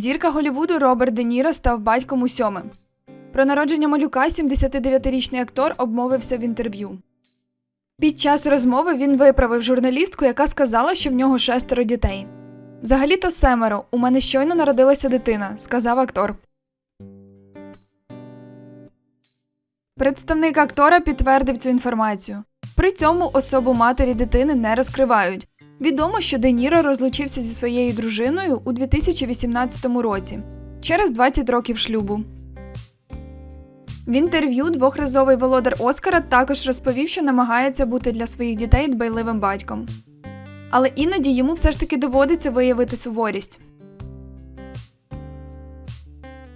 Зірка Голівуду Роберт Де Ніро став батьком у сьоме. Про народження малюка 79-річний актор обмовився в інтерв'ю. Під час розмови він виправив журналістку, яка сказала, що в нього шестеро дітей. Взагалі-то семеро. У мене щойно народилася дитина, сказав актор. Представник актора підтвердив цю інформацію. При цьому особу матері дитини не розкривають. Відомо, що Де Ніро розлучився зі своєю дружиною у 2018 році через 20 років шлюбу. В інтерв'ю двохразовий володар Оскара також розповів, що намагається бути для своїх дітей дбайливим батьком. Але іноді йому все ж таки доводиться виявити суворість.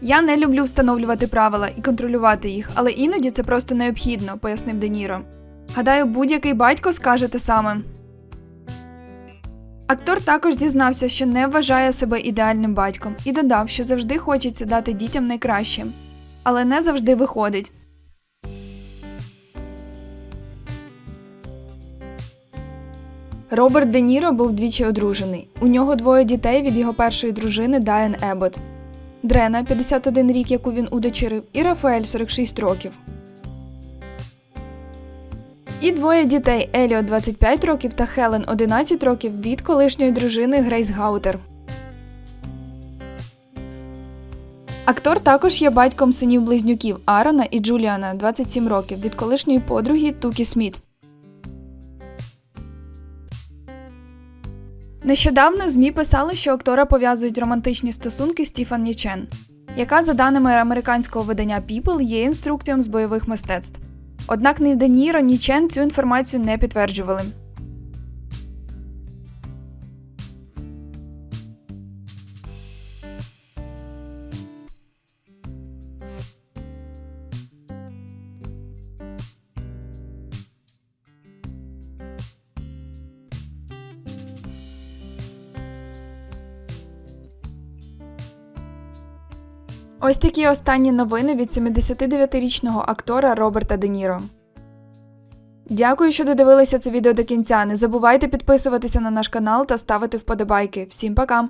Я не люблю встановлювати правила і контролювати їх, але іноді це просто необхідно, пояснив Де Ніро. Гадаю, будь-який батько скаже те саме. Актор також зізнався, що не вважає себе ідеальним батьком, і додав, що завжди хочеться дати дітям найкраще, але не завжди виходить. Роберт Де Ніро був двічі одружений. У нього двоє дітей від його першої дружини Дайан Ебот. Дрена 51 рік, яку він удочерив, і Рафаель 46 років. І двоє дітей Еліо 25 років та Хелен 11 років від колишньої дружини Грейс Гаутер. Актор також є батьком синів близнюків Аарона і Джуліана 27 років від колишньої подруги Тукі Сміт. Нещодавно ЗМІ писали, що актора пов'язують романтичні стосунки з Стіфані Чен, яка, за даними американського видання People, є інструктором з бойових мистецтв. Однак ні Даніро, ні Чен цю інформацію не підтверджували. Ось такі останні новини від 79-річного актора Роберта Де Ніро. Дякую, що додивилися це відео до кінця. Не забувайте підписуватися на наш канал та ставити вподобайки. Всім пока!